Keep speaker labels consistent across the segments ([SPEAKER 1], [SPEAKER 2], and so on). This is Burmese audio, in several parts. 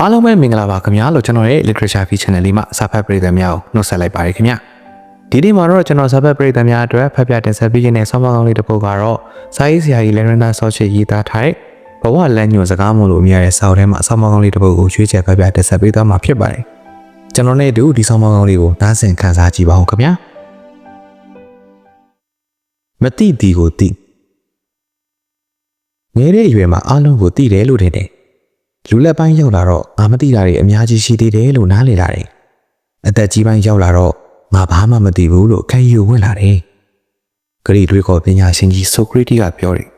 [SPEAKER 1] အားလုံးပဲမင်္ဂလာပါခင်ဗျာလို့ကျွန်တော်ရဲ့ literature fee channel လေးမှာစာဖတ်ပရိသတ်များကိုနှုတ်ဆက်လိုက်ပါတယ်ခင်ဗျာဒီနေ့မှာတော့ကျွန်တော်စာဖတ်ပရိသတ်များအတွက်ဖတ်ပြတင်ဆက်ပေးခြင်းနဲ့ဆောင်းပါးကောင်းလေးတစ်ပုဒ်ကတော့စာရေးဆရာကြီး Lerenda Sochi ရေးသားထားတဲ့ဘဝလမ်းညွှန်စကားမလို့အများရဲ့စာအုပ်ထဲမှာဆောင်းပါးကောင်းလေးတစ်ပုဒ်ကိုရွေးချယ်ဖတ်ပြတင်ဆက်ပေးသွားမှာဖြစ်ပါတယ်ကျွန်တော်နဲ့အတူဒီဆောင်းပါးကောင်းလေးကိုနားဆင်ခန်းစားကြည့်ပါဦးခင်ဗျာမတိတီကိုတိငယ်တဲ့အရွယ်မှာအားလုံးကိုတိတယ်လို့ထင်တယ် လူလက်ပိုင်းရောက်လာတော့ငါမသိတာတွေအများကြီးရှိသေးတယ်လို့နားလေလာတယ်အသက်ကြီးပိုင်းရောက်လာတော့ငါဘာမှမသိဘူးလို့ခံယူဝင်လာတယ်ဂရီတွေးခေါ်ပညာရှင်ကြီးဆိုကရတီကပြောတယ်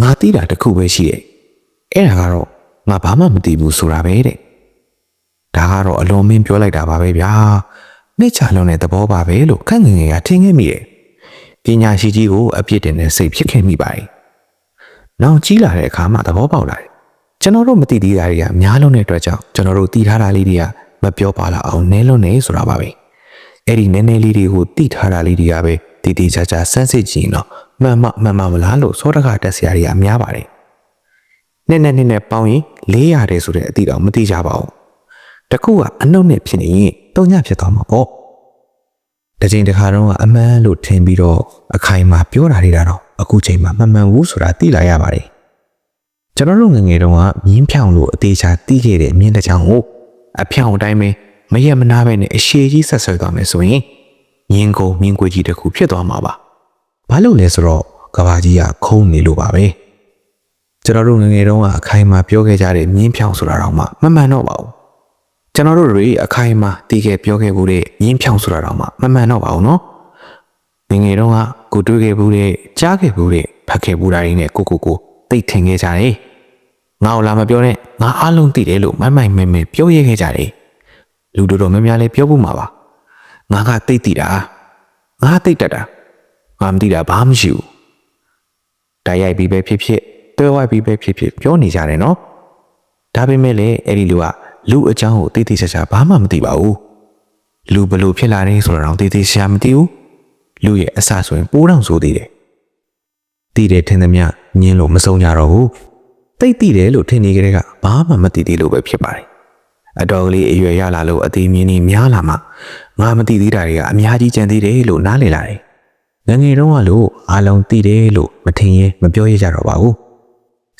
[SPEAKER 1] ငါသိတာတစ်ခုပဲရှိတယ်အဲ့ဒါကတော့ငါဘာမှမသိဘူးဆိုတာပဲတဲ့ဒါကတော့အလွန်မင်းပြောလိုက်တာပါပဲဗျာနှိမ့်ချလုံးတဲ့သဘောပါပဲလို့ခန့်ငယ်ငယ်ကထင်ခဲ့မိတယ်ပညာရှိကြီးကိုအပြစ်တင်တဲ့စိတ်ဖြစ်ခဲ့မိပါတယ်နောက်ကြီးလာတဲ့အခါမှသဘောပေါက်လာတယ် ကျွန်တော်တို့မသိသေးတာတွေကများလုံးတဲ့အတွက်ကြောင့်ကျွန်တော်တို့သိထားတာလေးတွေကမပြောပါလာအောင်နဲလွန်းနေဆိုတာပါပဲအဲ့ဒီနဲနဲလေးတွေကိုသိထားတာလေးတွေကပဲတည်တည်ချာချာစမ်းစစ်ကြည့်ရင်တော့မှန်မှမှန်မှမလားလို့စောတကတက်စရာတွေကများပါတယ်နဲ့နဲ့နဲ့နဲ့ပေါင်းရင်400တဲ့ဆိုတဲ့အတိတော့မသိကြပါဘူးတခုကအနှုတ်နဲ့ဖြစ်နေရင်တုံညဖြစ်သွားမှာပေါ့တချိန်တစ်ခါတော့အမှန်လို့ထင်ပြီးတော့အခိုင်အမာပြောတာတွေတော့အခုချိန်မှာမမှန်ဘူးဆိုတာသိလာရပါတယ် ကျွန်တော်တို့ငယ်ငယ်တုန်းကမြင်းဖြောင်လို့အသေးချာတီးခဲ့တဲ့မြင်းတစ်ချောင်းကိုအဖြောင်အတိုင်းပဲမရက်မနာပဲနဲ့အရှိကြီးဆက်ဆွဲသွားမယ်ဆိုရင်မြင်းကိုမြင်းကွေးကြီးတစ်ခုဖြစ်သွားမှာပါဘာလို့လဲဆိုတော့ကဘာကြီးကခုံးနေလို့ပါပဲကျွန်တော်တို့ငယ်ငယ်တုန်းကအခိုင်အမာပြောခဲ့ကြတဲ့မြင်းဖြောင်ဆိုတာတော့မှမမှန်တော့ပါဘူးကျွန်တော်တို့တွေအခိုင်အမာတီးခဲ့ပြောခဲ့ဘူးတဲ့မြင်းဖြောင်ဆိုတာတော့မှမမှန်တော့ပါဘူးနော်ငယ်ငယ်တုန်းကကိုတွေးခဲ့ဘူးတဲ့ကြားခဲ့ဘူးတဲ့ဖတ်ခဲ့ဘူးတာတွေနဲ့ကိုကိုကို သိထင်ခဲ့ကြတယ်ငါ့ကိုလာမပြောနဲ့ငါအားလုံးသိတယ်လို့မိုင်မိုင်မဲမဲပြောရခဲ့ကြတယ်လူတို့တော်များများလည်းပြောဖို့မှာပါငါကသိသိတာငါသိတတ်တာငါမသိတာဘာမှမရှိဘူးတိုက်ရိုက်ပြီးပဲဖြစ်ဖြစ်တွဲဝိုက်ပြီးပဲဖြစ်ဖြစ်ပြောနေကြတယ်နော်ဒါပေမဲ့လည်းအဲ့ဒီလူကလူအကြောင်းကိုသိသိချာချာဘာမှမသိပါဘူးလူဘလို့ဖြစ်လာတယ်ဆိုတော့သိသိချာမသိဘူးလူရဲ့အဆဆိုရင်ပိုးတောင်ဆိုသေးတယ် သိတယ်ထင်သမျှညင်းလို့မဆုံးကြတော့ဘူးသိသိတယ်လို့ထင်နေကြတဲ့ကဘာမှမသိသေးလို့ပဲဖြစ်ပါတယ်အတော်ကလေးအရွယ်ရလာလို့အသေးမြင်းကြီးများလာမှငါမသိသေးတာတွေကအများကြီးကြံသေးတယ်လို့နားလည်လာတယ်ငငယ်တုန်းကလို့အားလုံးသိတယ်လို့မထင်ရင်မပြောရကြတော့ပါဘူး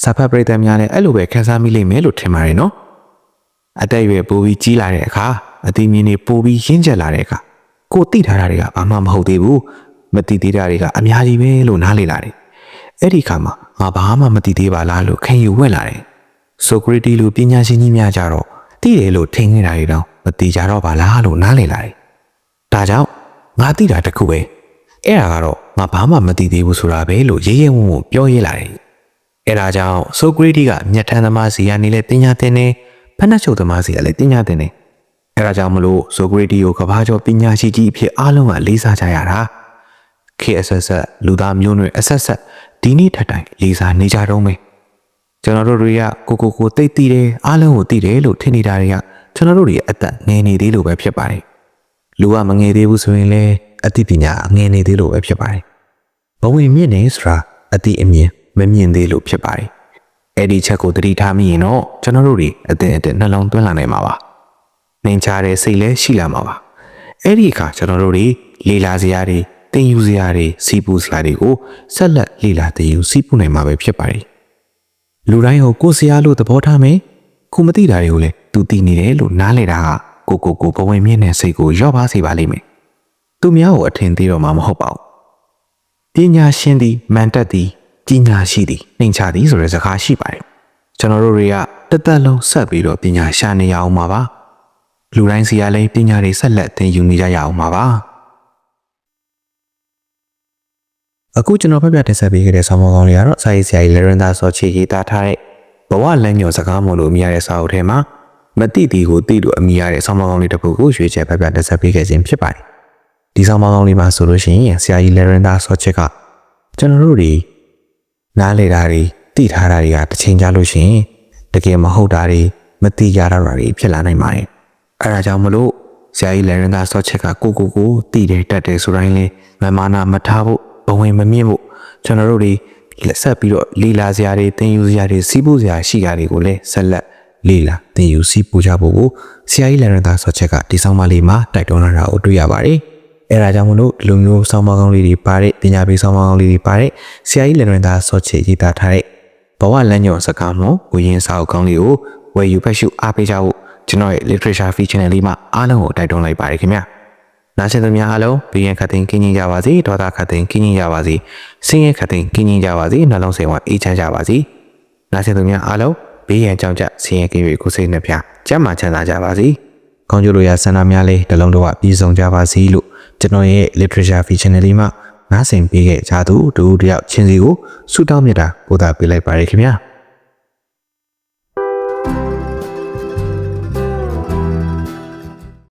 [SPEAKER 1] စာဖတ်ပရိသတ်များလည်းအဲ့လိုပဲခန်းစားမိလိမ့်မယ်လို့ထင်ပါတယ်နော်အသက်အရွယ်ပိုပြီးကြီးလာတဲ့အခါအသေးမြင်းတွေပိုပြီးရင့်ကျက်လာတဲ့အခါကိုသိထားတာတွေကဘာမှမဟုတ်သေးဘူးမသိသေးတာတွေကအများကြီးပဲလို့နားလည်လာတယ် အဲ့ဒီခါမှာငါဘာမှမသိသေးပါလားလို့ခင်ယူဝက်လာတယ်ဆိုကရတီလိုပညာရှင်ကြီးများကြတော့သိတယ်လို့ထင်နေတာတွေတော့မသိကြတော့ပါလားလို့နားလည်လာတယ်ဒါကြောင့်ငါသိတာတခုပဲအဲ့ဒါကတော့ငါဘာမှမသိသေးဘူးဆိုတာပဲလို့ရေးရဲဝံ့ဝံ့ပြောရေးလာတယ်အဲ့ဒါကြောင့်ဆိုကရတီကမြတ်ထန်သမားစီကနေလဲပညာသင်နေဖက်နှက်ချုပ်သမားစီကလည်းပညာသင်နေအဲ့ဒါကြောင့်မလို့ဆိုကရတီကိုကဘာကျော်ပညာရှိကြီးအဖြစ်အားလုံးကလေးစားကြရတာ ခေအဆက်ဆက်လူသားမျိုးနွယ်အဆက်ဆက်ဒီနေ့ထက်တိုင်လေးစားနေကြတော့မယ်ကျွန်တော်တို့တွေကကိုကိုကိုတိတ်တည်တယ်အားလုံးကိုတည်တယ်လို့ထင်နေတာတွေကကျွန်တော်တို့တွေအသက်ငယ်နေသေးလို့ပဲဖြစ်ပါတယ်လူကမငယ်သေးဘူးဆိုရင်လည်းအသိပညာငယ်နေသေးလို့ပဲဖြစ်ပါတယ်ဘဝင်မြင့်နေဆိုတာအသိအမြင်မမြင်သေးလို့ဖြစ်ပါတယ်အဲ့ဒီချက်ကိုသတိထားမိရင်တော့ကျွန်တော်တို့တွေအသင်အသင်နှလုံးသွင်းလာနိုင်မှာပါနှင်ချတဲ့စိတ်လည်းရှိလာမှာပါအဲ့ဒီအခါကျွန်တော်တို့တွေလေလာစရာတွေ တင်ယူစရာတွေစီပူစလာတွေကိုဆက်လက်လေလာတင်ယူစီပူနိုင်မှာပဲဖြစ်ပါတယ်လူတိုင်းကိုကိုယ်စရာလို့သဘောထားမယ်ခုမသိတာတွေကိုလည်းသူသိနေတယ်လို့နားလေတာကကိုကိုကိုဘဝင်မြင့်တဲ့စိတ်ကိုရော့ပါစေပါလိမ့်မယ်သူများကိုအထင်သေးတော့မှမဟုတ်ပါဘူးပညာရှင်သည်မန်တက်သည်ပညာရှိသည်နှိမ်ချသည်ဆိုတဲ့စကားရှိပါတယ်ကျွန်တော်တို့တွေကတသက်လုံးဆက်ပြီးတော့ပညာရှာနေရအောင်ပါပါလူတိုင်းစီကလည်းပညာတွေဆက်လက်သင်ယူနေကြရအောင်ပါပါ အခုကျွန်တော်ဖတ်ပြတင်ဆက်ပေးခဲ့တဲ့ဆောင်းပါးကောင်းလေးကတော့စာရေးဆရာကြီးလရင်သာစောချီရေးသားထားတဲ့ဘဝလမ်းညွှန်စကားမို့လို့အမိရတဲ့စာအုပ်ထဲမှာမတိတီကိုတိလို့အမိရတဲ့ဆောင်းပါးကောင်းလေးတစ်ပုဒ်ကိုရွေးချယ်ဖတ်ပြတင်ဆက်ပေးခဲ့ခြင်းဖြစ်ပါတယ်ဒီဆောင်းပါးကောင်းလေးမှာဆိုလို့ရှိရင်ဆရာကြီးလရင်သာစောချစ်ကကျွန်တော်တို့တွေနားလေတာတွေသိထားတာတွေကတစ်ချိန်ကြာလို့ရှိရင်တကယ်မဟုတ်တာတွေမသိကြတာတွေဖြစ်လာနိုင်ပါတယ်အဲဒါကြောင့်မလို့ဆရာကြီးလရင်သာစောချက်ကကိုကိုကိုသိတယ်တတ်တယ်ဆိုတိုင်းလေးမမာနာမထားဖို့ ဘဝင်မမြင့်ဖို့ကျွန်တော်တို့တွေလက်ဆက်ပြီးတော့လီလာစရာတွေတင်ယူစရာတွေစီးပူစရာရှိတာတွေကိုလည်းဆက်လက်လေးလာသင်ယူစီးပူကြဖို့ကိုဆရာကြီးလန်ရန်သာဆော့ချက်ကဒီဆောင်မလေးမှာတိုက်တွန်းလာတာကိုတွေ့ရပါတယ်။အဲဒါကြောင့်မလို့ဒီလိုမျိုးဆောင်းပါးကောင်းလေးတွေပါတဲ့ပညာပေးဆောင်းပါးကောင်းလေးတွေပါတဲ့ဆရာကြီးလန်ရန်သာဆော့ချက်ရေးသားထားတဲ့ဘဝလမ်းညွှန်စကားလုံးဝရင်စာအုပ်ကောင်းလေးကိုဝယ်ယူဖတ်ရှုအားပေးကြဖို့ကျွန်တော်ရဲ့ literature feature channel လေးမှာအားလုံးကိုတိုက်တွန်းလိုက်ပါတယ်ခင်ဗျာ။ နားဆင်သူများအားလုံးဘေးရန်ခတ်သိမ်းကင်းကြီးကြပါစေဒေါသခတ်သိမ်းကင်းကြီးကြပါစေဆင်းရဲခတ်သိမ်းကင်းကြီးကြပါစေနှလုံးစိမ်ဝအေးချမ်းကြပါစေနားဆင်သူများအားလုံးဘေးရန်ကြောင့်ကြဆင်းရဲကင်း၍ကိုယ်စိတ်နှပြကျမ်းမာချမ်းသာကြပါစေကောင်းကျိုးလိုရာဆန္ဒများလေးတစ်လုံးတော့ပြည့်စုံကြပါစေလို့ကျွန်တော်ရဲ့ literature feature channel လေးမှာနားဆင်ပေးခဲ့ကြသူတူတယောက်ချင်းစီကိုဆုတောင်းမြတ်တာပို့တာပေးလိုက်ပါရခင်ဗျာ။